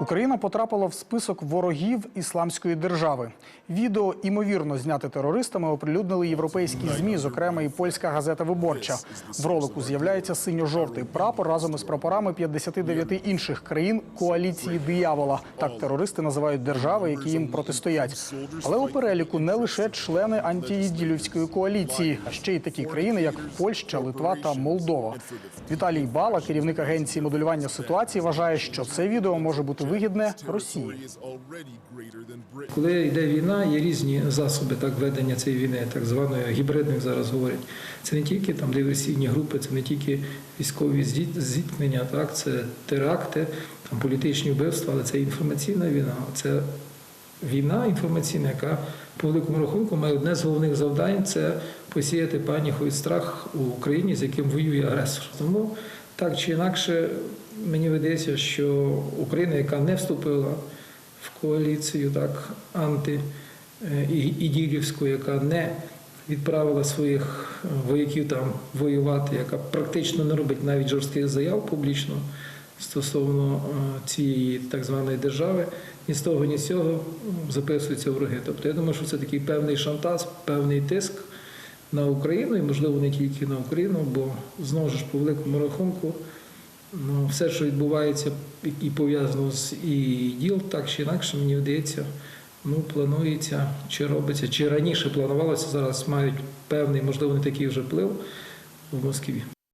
Україна потрапила в список ворогів ісламської держави. Відео, імовірно, зняте терористами, оприлюднили європейські змі, зокрема і польська газета Виборча. В ролику з'являється синьо-жовтий прапор разом із прапорами 59 інших країн коаліції диявола. Так терористи називають держави, які їм протистоять. Але у переліку не лише члени антиїділівської коаліції, а ще й такі країни, як Польща, Литва та Молдова. Віталій Бала, керівник агенції моделювання ситуації, вважає, що це відео може бути вигідне Росії. Коли йде війна, є різні засоби так ведення цієї війни, так званої гібридних зараз говорять. Це не тільки там диверсійні групи, це не тільки військові зіт- зіткнення, так це теракти, там політичні вбивства, але це інформаційна війна. Це війна інформаційна, яка по великому рахунку має одне з головних завдань це посіяти паніку і страх у Україні, з яким воює агресор. Тому так чи інакше, мені видається, що Україна, яка не вступила в коаліцію так анти е, яка не відправила своїх е, вояків там воювати, яка практично не робить навіть жорстких заяв публічно стосовно е, цієї так званої держави, ні з того, ні з цього записуються вороги. Тобто я думаю, що це такий певний шантаж, певний тиск на Україну, і можливо не тільки на Україну, бо знову ж по великому рахунку. Ну, все, що відбувається і- пов'язано з і діл, так чи інакше, мені здається, ну, планується чи робиться, чи раніше планувалося, зараз мають певний, можливо, не такий вже вплив в Москві.